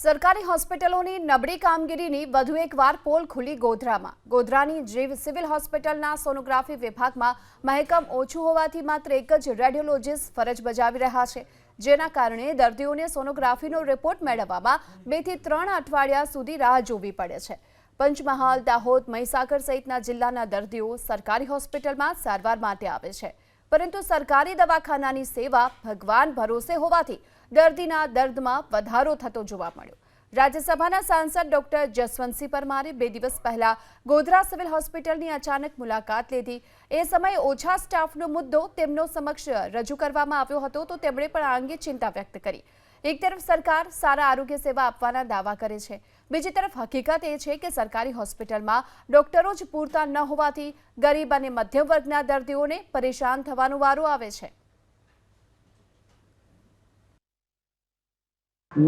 સરકારી હોસ્પિટલોની નબળી કામગીરીની વધુ એકવાર પોલ ખુલી ગોધરામાં. ગોધરાની જીવ સિવિલ હોસ્પિટલના સોનોગ્રાફી વિભાગમાં મહેકમ ઓછું હોવાથી માત્ર એક જ રેડિયોલોજીસ્ટ ફરજ બજાવી રહ્યા છે, જેના કારણે દર્દીઓને સોનોગ્રાફીનો રિપોર્ટ મેળવવામાં બેથી ત્રણ અઠવાડિયા સુધી રાહ જોવી પડે છે. પંચમહાલ, દાહોદ, મહીસાગર સહિતના જિલ્લાના દર્દીઓ સરકારી હોસ્પિટલમાં સારવાર માટે આવે છે. પરંતુ સરકારી દવાખાનાની સેવા ભગવાન ભરોસે હોવાથી દર્દીના દર્દમાં વધારો થતો જોવા મળ્યો. રાજ્યસભાના સાંસદ ડોક્ટર જસવંતસિંહ પરમારે બે દિવસ પહેલા ગોધરા સિવિલ હોસ્પિટલની અચાનક મુલાકાત લીધી. એ સમયે ઓછા સ્ટાફનો મુદ્દો તેમનો સમક્ષ રજૂ કરવામાં આવ્યો હતો તો તેમણે પણ આ અંગે ચિંતા વ્યક્ત કરી. એક તરફ સરકાર સારા આરોગ્ય સેવા આપવાના દાવા કરે છે, બીજી તરફ હકીકત એ છે કે સરકારી હોસ્પિટલમાં ડોક્ટરો જ પૂરતા ન હોવાથી ગરીબ અને મધ્યમ વર્ગના દર્દીઓને પરેશાન થવાનો વારો આવે છે.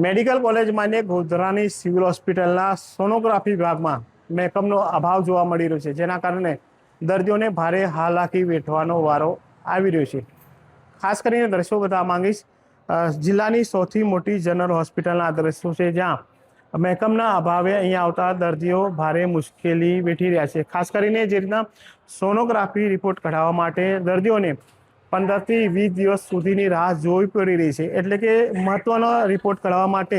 મેડિકલ કોલેજ માન્ય ગોધરાની સિવિલ હોસ્પિટલના સોનોગ્રાફી વિભાગમાં મેકઅપનો અભાવ જોવા મળી રહ્યો છે, જેના કારણે દર્દીઓને ભારે હાલાકી વેઠવાનો વારો આવી રહ્યો છે. ખાસ કરીને દ્રશ્યો બતાવવા માંગીશ જિલ્લાની સૌથી મોટી જનરલ હોસ્પિટલના આદર્શો છે? જ્યાં મહેકમના અભાવે અહીંયા આવતા દર્દીઓ ભારે મુશ્કેલી વેઠી રહ્યા છે. ખાસ કરીને જે રીતના સોનોગ્રાફી રિપોર્ટ કઢાવવા માટે દર્દીઓને પંદરથી વીસ દિવસ સુધીની રાહ જોવી પડી રહી છે. એટલે કે મહત્ત્વનો રિપોર્ટ કઢાવવા માટે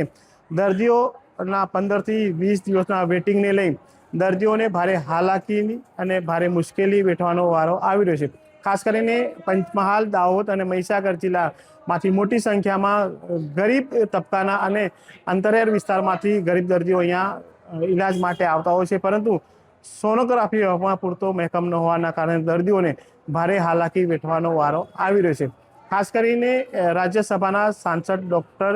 દર્દીઓના પંદરથી વીસ દિવસના વેટિંગને લઈ દર્દીઓને ભારે હાલાકી અને ભારે મુશ્કેલી વેઠવાનો વારો આવી રહ્યો છે. ખાસ કરીને પંચમહાલ, દાહોદ અને મહીસાગર જિલ્લામાંથી મોટી સંખ્યામાં ગરીબ તબકાના અને અંતરિયાળ વિસ્તારમાંથી ગરીબ દર્દીઓ અહીંયા ઇલાજ માટે આવતા હોય છે. પરંતુ સોનોગ્રાફી વિભાગમાં પૂરતો મહેકમ ન હોવાના કારણે દર્દીઓને ભારે હાલાકી વેઠવાનો વારો આવી રહ્યો છે. ખાસ કરીને રાજ્યસભાના સાંસદ ડૉક્ટર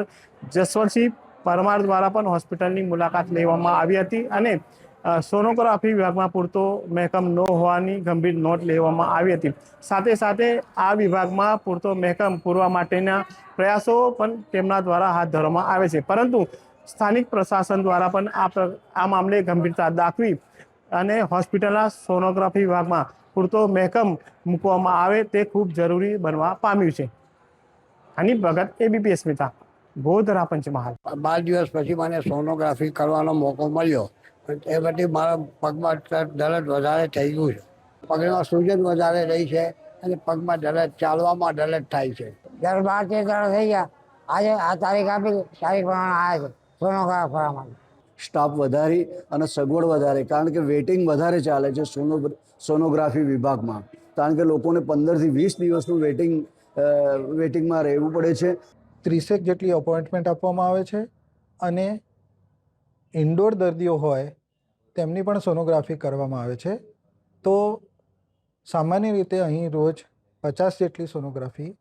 જસવંતસિંહ પરમાર દ્વારા પણ હોસ્પિટલની મુલાકાત લેવામાં આવી હતી અને સોનોગ્રાફી વિભાગમાં પૂરતો મહેકમ ન હોવાની ગંભીર નોંધ લેવામાં આવી હતી. સાથે સાથે આ વિભાગમાં પૂરતો મહેકમ પૂરવા માટેના પ્રયાસો પણ તેમના દ્વારા હાથ ધરવામાં આવે છે. પરંતુ સ્થાનિક પ્રશાસન દ્વારા પણ આ આ મામલે ગંભીરતા દાખવી અને હોસ્પિટલના સોનોગ્રાફી વિભાગમાં પૂરતો મહેકમ મૂકવામાં આવે તે ખૂબ જરૂરી બનવા પામ્યું છે. આની ભગત, એબીપી અસ્મિતા, ગોધરા પંચમહાલ. બાર દિવસ પછી મને સોનોગ્રાફી કરવાનો મોકો મળ્યો. એ પછી મારા પગમાં દર્દ વધારે થઈ ગયું છે. પગમાં સૂજન વધારે રહી છે અને પગમાં દર્દ ચાલવામાં દર્દ થાય છે. દર બાર તેર દાડા થઈ ગયા. આજે આ તારીખ આપી તારીખ પ્રમાણે આવ્યા છે. સોનોગ્રાફ કરવા માટે સ્ટાફ વધારી અને સગવડ વધારે કારણ કે વેટિંગ વધારે ચાલે છે સોનો સોનોગ્રાફી વિભાગમાં. કારણ કે લોકોને પંદરથી વીસ દિવસનું વેટિંગ વેટિંગમાં રહેવું પડે છે. ત્રીસેક જેટલી અપોઇન્ટમેન્ટ આપવામાં આવે છે અને ઇન્ડોર દર્દીઓ હોય, તેમની પણ સોનોગ્રાફી કરવામાં આવે છે. તો સામાન્ય રીતે અહીં રોજ પચાસ જેટલી સોનોગ્રાફી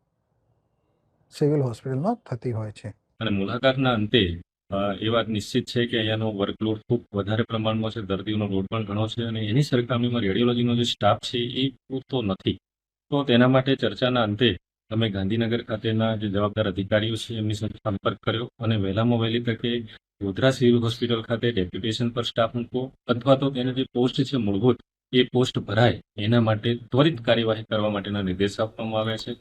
સિવિલ હોસ્પિટલમાં થતી હોય છે. અને મુલાકાતના અંતે એ વાત નિશ્ચિત છે કે અહીંયાનો વર્કલોડ ખૂબ વધારે પ્રમાણમાં છે, દર્દીઓનો લોડ પણ ઘણો છે અને એની સરખામણીમાં રેડિયોલોજીનો જે સ્ટાફ છે એ પૂરતો નથી. તો તેના માટે ચર્ચાના અંતે તમે ગાંધીનગર ખાતેના જે જવાબદાર અધિકારીઓ છે એમની સાથે સંપર્ક કર્યો અને વહેલામાં વહેલી તકે ગોધરા સિવિલ હોસ્પિટલ ખાતે ડેપ્યુટેશન પર સ્ટાફ મૂકવો અથવા તો તેને જે પોસ્ટ છે મૂળભૂત, એ પોસ્ટ ભરાય. એના માટે ત્વરિત કાર્યવાહી કરવા માટેના નિર્દેશ આપવામાં આવ્યા છે.